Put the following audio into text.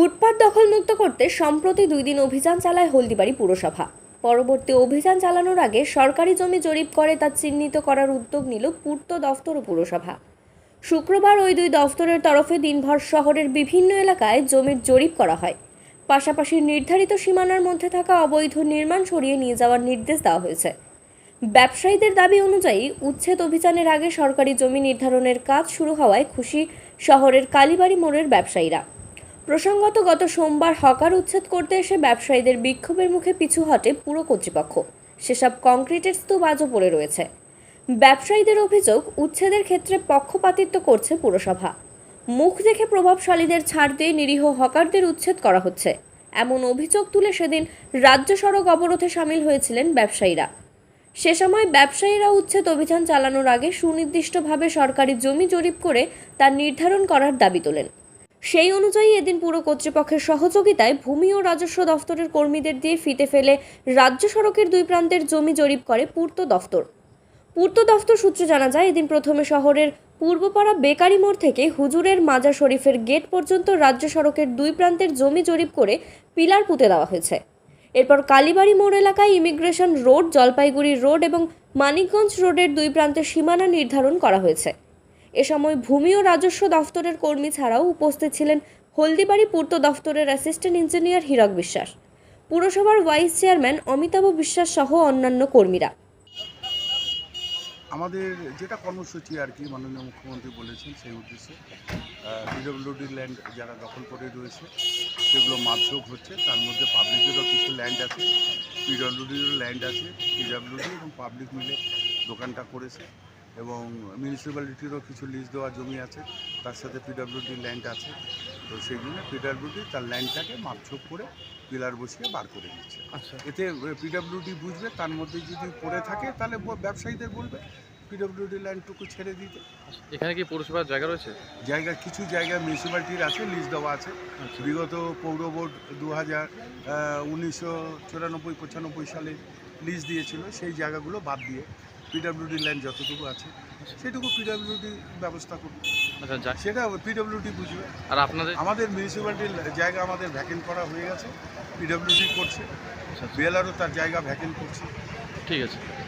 ফুটপাত দখলমুক্ত করতে সম্প্রতি দুই দিন অভিযান চালায় হলদিবাড়ি পুরসভা। পরবর্তী অভিযান চালানোর আগে সরকারি জমি জরিপ করে তা চিহ্নিত করার উদ্যোগ নিল পূর্ত দফতর ও পুরসভা। শুক্রবার ওই দুই দফতরের তরফে দিনভর শহরের বিভিন্ন এলাকায় জমির জরিপ করা হয়। পাশাপাশি নির্ধারিত সীমানার মধ্যে থাকা অবৈধ নির্মাণ সরিয়ে নিয়ে যাওয়ার নির্দেশ দেওয়া হয়েছে। ব্যবসায়ীদের দাবি অনুযায়ী উচ্ছেদ অভিযানের আগে সরকারি জমি নির্ধারণের কাজ শুরু হওয়ায় খুশি শহরের কালীবাড়ি মোড়ের ব্যবসায়ীরা। প্রসঙ্গত, গত সোমবার হকার উচ্ছেদ করতে এসে ব্যবসায়ীদের বিক্ষোভের মুখে পিছু হটে পুরো কর্তৃপক্ষ। সেসব কংক্রিটের স্তূপ আজও পড়ে রয়েছে। ব্যবসায়ীদের অভিযোগ, উচ্ছেদের ক্ষেত্রে পক্ষপাতিত্ব করছে পুরসভা। মুখ দেখে প্রভাবশালীদের ছাড় দিয়ে নিরীহ হকারদের উচ্ছেদ করা হচ্ছে। এমন অভিযোগ তুলে সেদিন রাজ্য সড়ক অবরোধে সামিল হয়েছিলেন ব্যবসায়ীরা। সে সময় ব্যবসায়ীরা উচ্ছেদ অভিযান চালানোর আগে সুনির্দিষ্টভাবে সরকারি জমি জরিপ করে তা নির্ধারণ করার দাবি তোলেন। সেই অনুযায়ী এদিন পুরো কর্তৃপক্ষের সহযোগিতায় ভূমি ও রাজস্ব দফতরের কর্মীদের দিয়ে ফিতে ফেলে রাজ্য সড়কের দুই প্রান্তের জমি জরিপ করে পূর্ত দফতর। পূর্ত দফতর সূত্রে জানা যায়, এদিন প্রথমে শহরের পূর্বপাড়া বেকারি মোড় থেকে হুজুরের মাজার শরীফের গেট পর্যন্ত রাজ্য সড়কের দুই প্রান্তের জমি জরিপ করে পিলার পুঁতে দেওয়া হয়েছে। এরপর কালীবাড়ি মোড় এলাকায় ইমিগ্রেশন রোড, জলপাইগুড়ি রোড এবং মানিকগঞ্জ রোডের দুই প্রান্তের সীমানা নির্ধারণ করা হয়েছে। এ সময় ভূমি ও রাজস্ব দফতরের কর্মী ছাড়াও উপস্থিত ছিলেন হলদিবাড়ি পূর্ত দফতরের অ্যাসিস্ট্যান্ট ইঞ্জিনিয়ার হীরক বিশ্বাস, পুরসভার ভাইস চেয়ারম্যান অমিতাভ বিশ্বাস সহ অন্যান্য কর্মীরা। আমাদের যেটা কর্মসূচি আর কি, মাননীয় মুখ্যমন্ত্রী বলেছেন সেই উদ্দেশ্যে পিডব্লিউডি ল্যান্ড যারা দখল করে রয়েছে, সেগুলো মাপঝোক হচ্ছে। তার মধ্যে পাবলিকেরও কিছু ল্যান্ড আছে। পিডব্লিউডিরও ল্যান্ড আছে পিডব্লিউডি এবং পাবলিক মিলে দোকানটা করেছে। এবং মিউনিসিপ্যালিটিরও কিছু লিজ দেওয়া জমি আছে তার সাথে পিডব্লিউডি ল্যান্ড আছে। তো সেই জন্য পিডাব্লিউডি তার ল্যান্ডটাকে মাপঝোক করে পিলার বসিয়ে বার করে দিচ্ছে আচ্ছা। এতে পিডব্লিউডি বুঝবে তার মধ্যে যদি পড়ে থাকে তাহলে ব্যবসায়ীদের বলবে পিডব্লিউডি ল্যান্ডটুকু ছেড়ে দিতে। এখানে কি পৌরসভার জায়গা রয়েছে? জায়গা কিছু জায়গা মিউনিসিপ্যালিটির আছে লিজ দেওয়া আছে। আচ্ছা। বিগত পৌর বোর্ড দু হাজার উনিশশো চুরানব্বই পঁচানব্বই সালে লিজ দিয়েছিল সেই জায়গাগুলো বাদ দিয়ে। পিডব্লিউডি লাইন যতটুকু আছে সেটুকু পিডাব্লিউডি ব্যবস্থা করবে আচ্ছা যা- সেটা পিডাব্লিউডি বুঝবে। আর আপনাদের? আমাদের মিউনিসিপ্যালিটির জায়গা আমাদের ভ্যাকেন্ট করা হয়ে গেছে পিডাব্লিউডি করছে। আচ্ছা, আচ্ছা, বিএলআরও তার জায়গা ভ্যাকেন্ট করছে। ঠিক আছে।